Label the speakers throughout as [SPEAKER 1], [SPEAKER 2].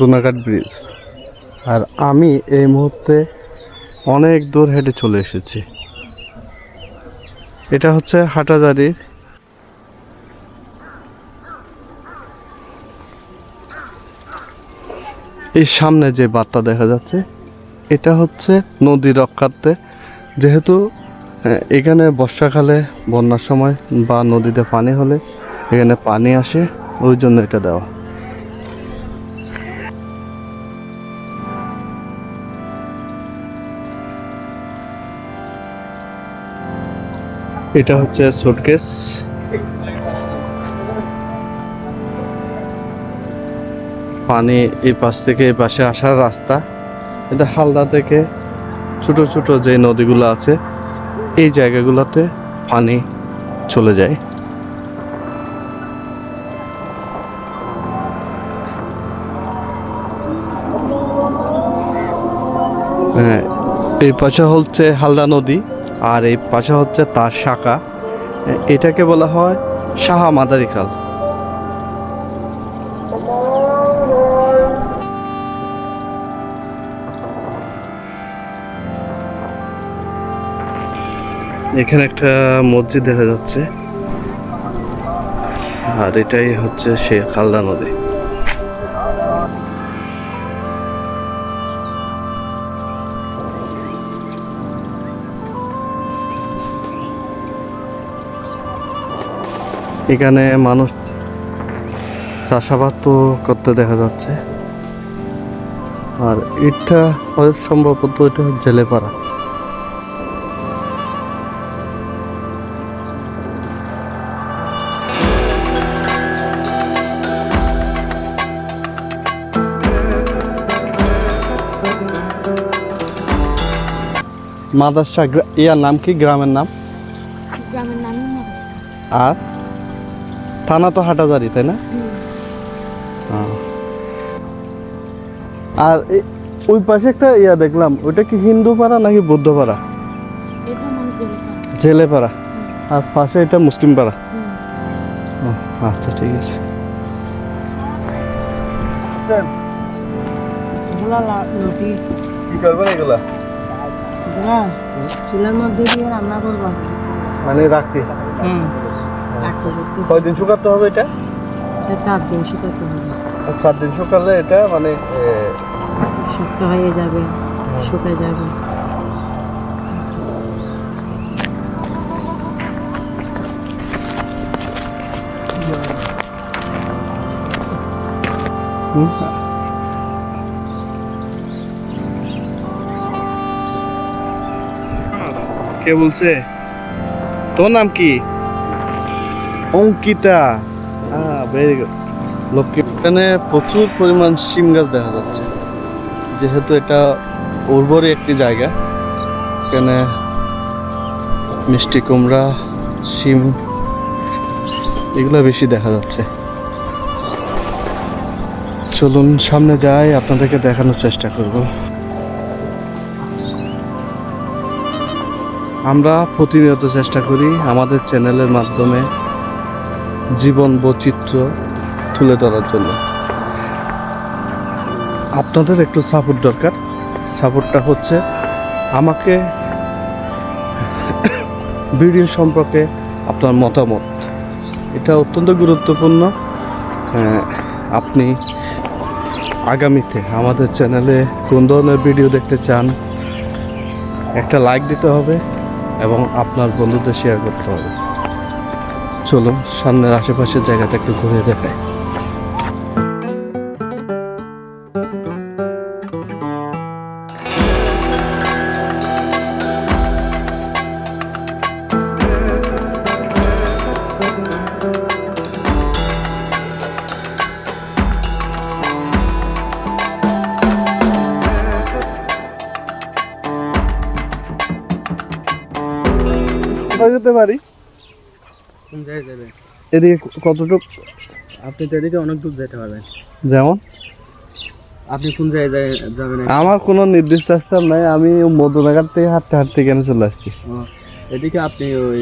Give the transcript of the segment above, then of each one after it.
[SPEAKER 1] মদনাঘাট bridge. আর আমি এই মুহূর্তে অনেক দূর হেঁটে চলে এসেছি। এটা হচ্ছে হাটাজারির এই সামনে যে বার্তা দেখা যাচ্ছে, এটা হচ্ছে নদী রক্ষার্থে। যেহেতু এখানে বর্ষাকালে বন্যার সময় বা নদীতে পানি হলে এখানে পানি আসে, ওই জন্য এটা দেওয়া। এটা হচ্ছে সুটকেস পানি এই পাশ থেকে এই পাশে আসার রাস্তা। এটা হালদা থেকে ছোট ছোট যে নদীগুলো আছে, এই জায়গাগুলোতে পানি চলে যায়। হ্যাঁ এই পাশে হচ্ছে হালদা নদী। আর এই পাশে হচ্ছে তার শাখা। এটাকে বলা হয় সাহা মাদারি খাল এখানে একটা মসজিদ দেখা যাচ্ছে। আর এটাই হচ্ছে সে খালদা নদী। এখানে মানুষ চাষাবাদ তো করতে দেখা যাচ্ছে। আর এটা হয় সম্ভবত এটা জেলেপাড়া। মাদাসা ইয়ার নাম কি? গ্রামের নাম?
[SPEAKER 2] গ্রামের মনে
[SPEAKER 1] আর? থানা তো হাটাজারি তাই না? আর ওই পাশে একটা ইয়া দেখলাম ওইটা কি হিন্দু পাড়া নাকি বৌদ্ধ পাড়া?
[SPEAKER 2] মানে জেলে
[SPEAKER 1] জেলে পাড়া। আর পাশে এটা মুসলিম পাড়া। আচ্ছা ঠিক আছে। মানে রাখি
[SPEAKER 2] হুম।
[SPEAKER 1] কয়দিন শুকাতে হবে এটা?
[SPEAKER 2] এটা চার দিন শুকাতে হবে।
[SPEAKER 1] চার দিন শুকালে এটা মানে এ,
[SPEAKER 2] শক্ত হয়ে যাবে শুকে যাবে।
[SPEAKER 1] হুম, কে বলছে? তোর নাম কি? অঙ্কিতা। ভেরি গুড লক্ষ্মী এখানে প্রচুর পরিমাণ শিম গাছ দেখা যাচ্ছে। যেহেতু এটা উর্বরই একটি জায়গা, এখানে মিষ্টি কুমড়া, শিম, এগুলো বেশি দেখা যাচ্ছে। চলুন সামনে যাই, আপনাদেরকে দেখানোর চেষ্টা করব। আমরা প্রতিনিয়ত চেষ্টা করি আমাদের চ্যানেলের মাধ্যমে জীবন বৈচিত্র্য তুলে ধরার জন্য। আপনাদের একটু সাপোর্ট দরকার। সাপোর্টটা হচ্ছে আমাকে ভিডিও সম্পর্কে আপনার মতামত। এটা অত্যন্ত গুরুত্বপূর্ণ। আপনি আগামীতে আমাদের চ্যানেলে কোন ধরনের ভিডিও দেখতে চান, একটা লাইক দিতে হবে এবং আপনার বন্ধুদের শেয়ার করতে হবে। চলুন সামনের আশেপাশের জায়গাটা একটু ঘুরে দেখাই। কোথায় যেতে পারি এদিকে কতটুক?
[SPEAKER 3] আপনি তো এদিকে অনেক দূর যেতে পারবেন
[SPEAKER 1] যেমন?
[SPEAKER 3] আপনি কোন জায়গায় যাবেন
[SPEAKER 1] আমার কোনো নির্দিষ্ট স্থান নাই আমি মধুনাঘাট থেকে হাঁটতে হাঁটতে এখানে চলে আসছি।
[SPEAKER 3] এদিকে আপনি ওই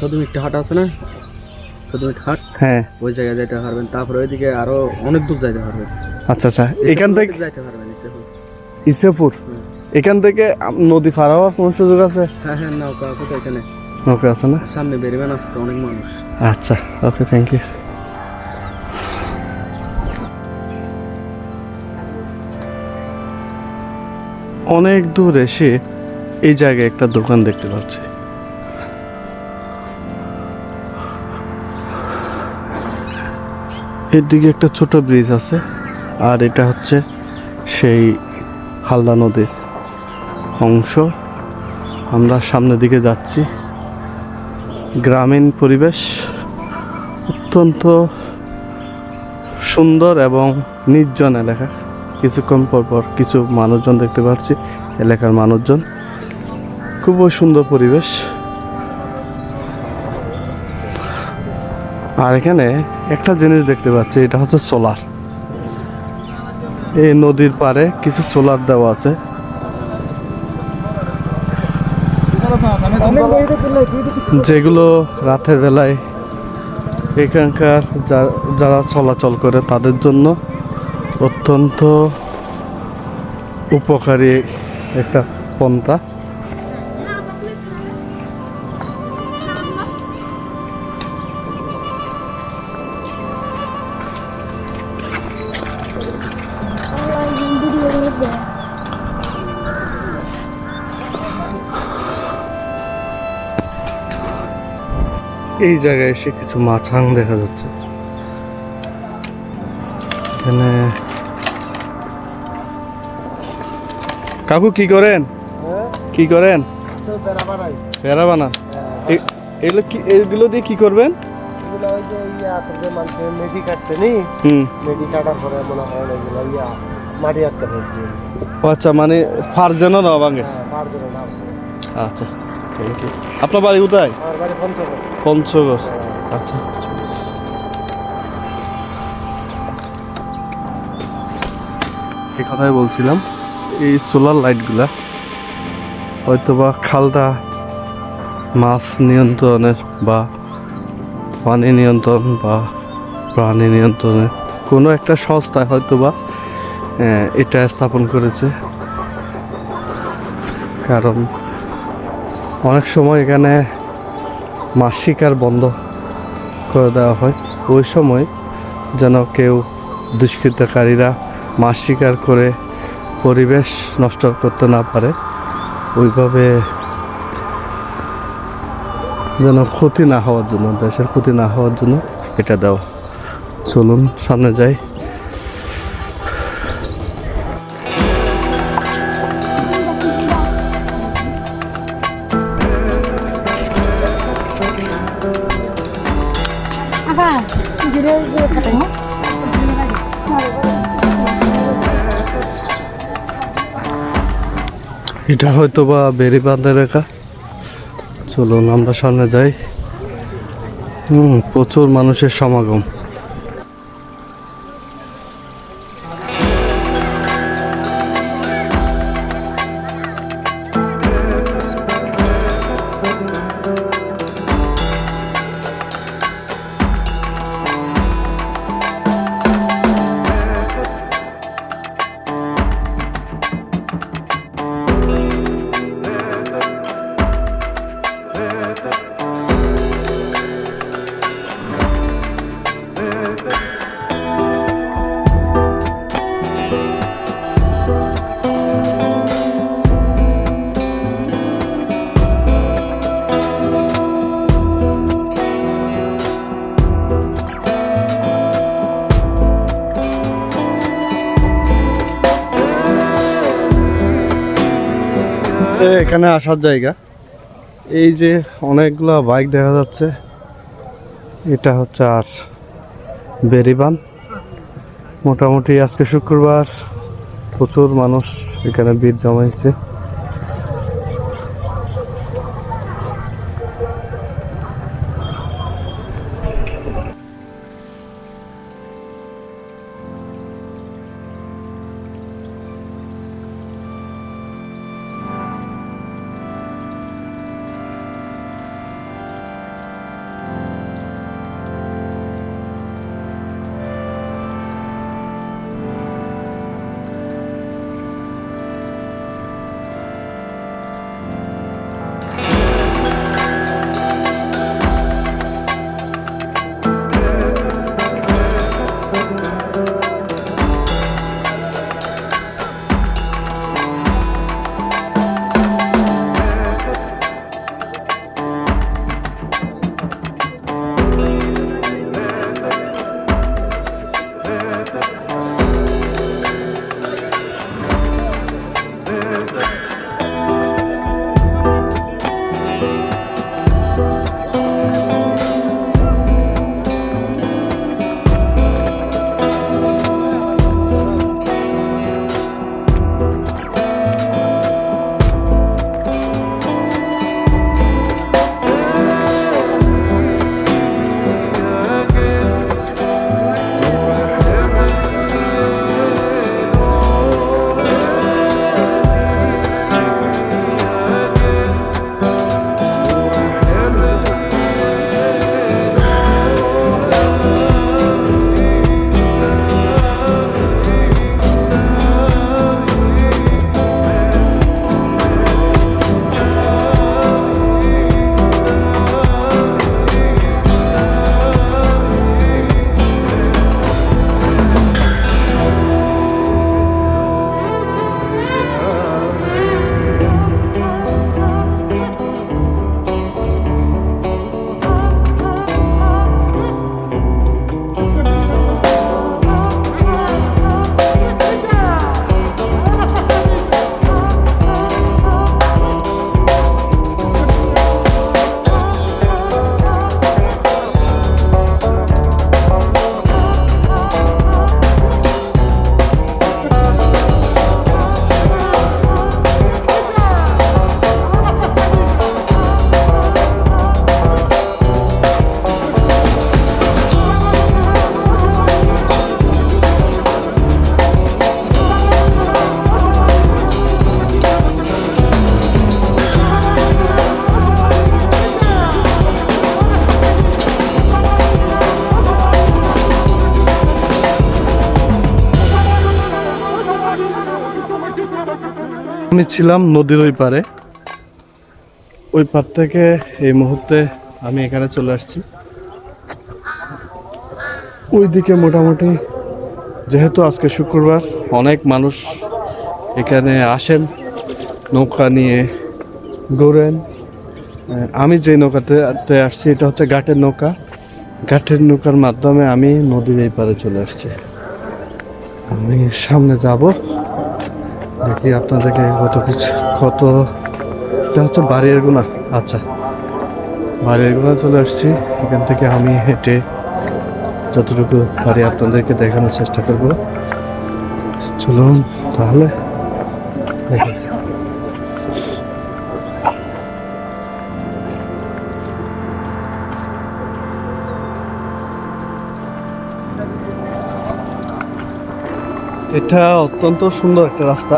[SPEAKER 3] চৌধুরী একটা হাট আছে না? মিনিট হাট?
[SPEAKER 1] হ্যাঁ।
[SPEAKER 3] ওই জায়গায় যাইতে পারবেন। তারপরে ওইদিকে আরও অনেক দূর যাইতে পারবেন।
[SPEAKER 1] আচ্ছা আচ্ছা। এখান থেকে
[SPEAKER 3] যাইতে পারবেন ইসেপুর।
[SPEAKER 1] ইসেপুর? এখান থেকে নদী পার হওয়ার কোনো সুযোগ আছে?
[SPEAKER 3] হ্যাঁ হ্যাঁ নৌকা কোথায় এখানে।
[SPEAKER 1] নৌকা আছে না?
[SPEAKER 3] সামনে বেরিবেন আসতে অনেক মানুষ।
[SPEAKER 1] আচ্ছা ওকে থ্যাংক ইউ অনেক দূর এসে এই জায়গায় একটা দোকান দেখতে পাচ্ছি। এর দিকে একটা ছোট ব্রিজ আছে আর এটা হচ্ছে সেই হালদা নদীর অংশ। আমরা সামনের দিকে যাচ্ছি। গ্রামীণ পরিবেশ অত্যন্ত সুন্দর এবং নির্জন এলাকা। কিছুক্ষণ পর পর কিছু মানুষজন দেখতে পাচ্ছি, এলাকার মানুষজন। খুবই সুন্দর পরিবেশ। আর এখানে একটা জিনিস দেখতে পাচ্ছি, এটা হচ্ছে সোলার। এই নদীর পাড়ে কিছু সোলার দেওয়া আছে। যেগুলো রাতের বেলায় এখানকার যারা চলাচল করে তাদের জন্য অত্যন্ত উপকারী একটা পন্থা। এই জায়গায় এসে কিছু মাছাং দেখা যাচ্ছে। এখানে কাকু কি করেন? কি করেন? পেয়ারা বানান? এ- এগুলো কি এগুলো দিয়ে কি করবেন?
[SPEAKER 2] হয়
[SPEAKER 1] আচ্ছা মানে ফার যেন না ভাঙে।
[SPEAKER 2] হ্যাঁ নাম
[SPEAKER 1] আচ্ছা। আপনার বাড়ি কোথায়?
[SPEAKER 2] পঞ্চগড়।
[SPEAKER 1] আচ্ছা। এই কথাই বলছিলাম এই সোলার লাইটগুলা হয়তোবা খালদা মাছ নিয়ন্ত্রণের বা পানি নিয়ন্ত্রণ বা প্রাণী নিয়ন্ত্রণের কোনো একটা সংস্থায় হয়তোবা এটা স্থাপন করেছে। কারণ অনেক সময় এখানে মাছ শিকার বন্ধ করে দেওয়া হয়। ওই সময় যেন কেউ দুষ্কৃতকারীরা মাছ শিকার করে পরিবেশ নষ্ট করতে না পারে, ওইভাবে যেন ক্ষতি না হওয়ার জন্য, দেশের ক্ষতি না হওয়ার জন্য এটা দেওয়া। চলুন, সামনে যাই। এটা হয়তো বা বেরি বাঁধের রেখা চলুন আমরা সামনে যাই। হুম প্রচুর মানুষের সমাগম। এখানে আসার জায়গা। এই যে অনেকগুলো বাইক দেখা যাচ্ছে, এটা হচ্ছে আর বেরিবান। মোটামুটি আজকে শুক্রবার প্রচুর মানুষ এখানে ভিড় জমাইছে। আমি ছিলাম নদীর ওই পারে ওই পার থেকে এই মুহূর্তে আমি এখানে চলে আসছি। ওইদিকে মোটামুটি, যেহেতু আজকে শুক্রবার, অনেক মানুষ এখানে আসেন, নৌকা নিয়ে ঘোরেন আমি যে নৌকাতে আসছি, এটা হচ্ছে ঘাটের নৌকা। ঘাটের নৌকার মাধ্যমে আমি নদীর এই পারে চলে আসছি। আমি সামনে যাব। দেখি আপনাদেরকে কত কিছু কত এটা হচ্ছে বাড়ির গুণা। আচ্ছা। বাড়ির গুণা চলে আসছি। এখান থেকে আমি হেঁটে যতটুকু পারি আপনাদেরকে দেখানোর চেষ্টা করব। চলুন তাহলে দেখি। এটা অত্যন্ত সুন্দর একটা রাস্তা।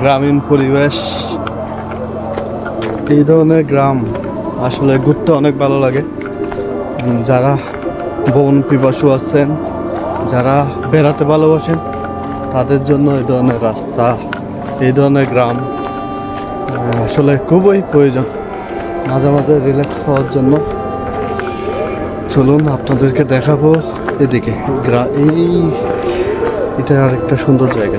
[SPEAKER 1] গ্রামীণ পরিবেশ। এই ধরনের গ্রাম আসলে ঘুরতে অনেক ভালো লাগে। যারা বন পিপাসু আছেন, যারা বেড়াতে ভালোবাসেন, তাদের জন্য এই ধরনের রাস্তা, এই ধরনের গ্রাম আসলে খুবই প্রয়োজন। মাঝে মাঝে রিল্যাক্স হওয়ার জন্য। চলুন আপনাদেরকে দেখাবো এদিকে। এই এটা আরেকটা সুন্দর জায়গা।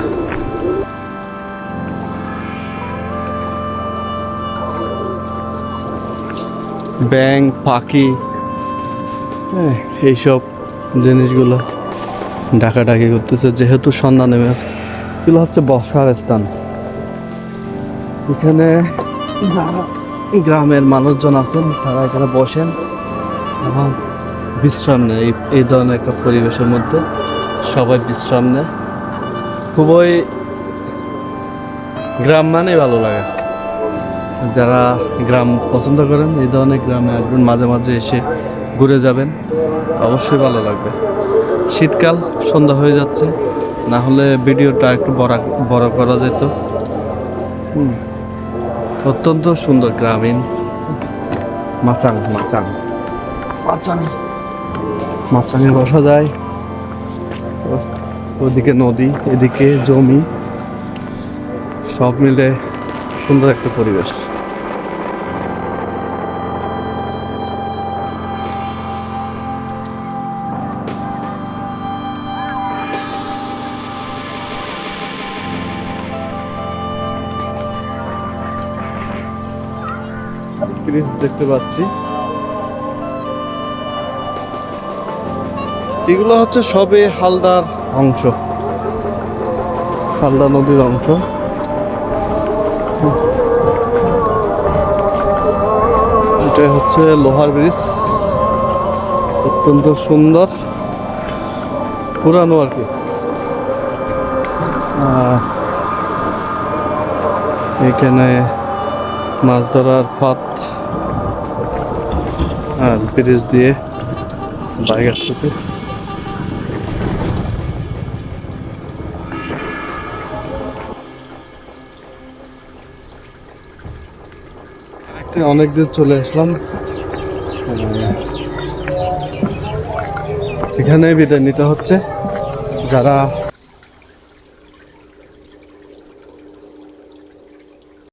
[SPEAKER 1] ব্যাং পাখি হ্যাঁ এইসব জিনিসগুলো ডাকাডাকি করতেছে, যেহেতু সন্ধ্যা নেমে আছে। এগুলো হচ্ছে বসার স্থান। এখানে যারা গ্রামের মানুষজন আছেন, তারা এখানে বসেন এবং বিশ্রাম নেয় এই- এই ধরনের একটা পরিবেশের মধ্যে। সবাই বিশ্রাম নেয়। খুবই গ্রাম মানে ভালো লাগে। যারা গ্রাম পছন্দ করেন এই ধরনের গ্রামে আসবেন মাঝে মাঝে এসে ঘুরে যাবেন অবশ্যই ভালো লাগবে। শীতকাল সন্ধ্যা হয়ে যাচ্ছে না হলে ভিডিওটা একটু বড় বড় করা যেত। অত্যন্ত সুন্দর গ্রামীণ মাচাং মাচাং। মাচাং। মাচাঙে বসা যায়। ওদিকে নদী এদিকে জমি সব মিলে সুন্দর একটা পরিবেশ। দেখতে পাচ্ছি। এগুলো হচ্ছে সবে হালদার অংশ। হালদা নদীর অংশ। এটা হচ্ছে লোহার ব্রিজ। অত্যন্ত সুন্দর। পুরানো আর কি। এখানে মাছ ধরার পথ আর ব্রিজ দিয়ে বাইক আসতেছে। অনেক দূর চলে আসলাম। এখানে বিদায় নিতে হচ্ছে। যারা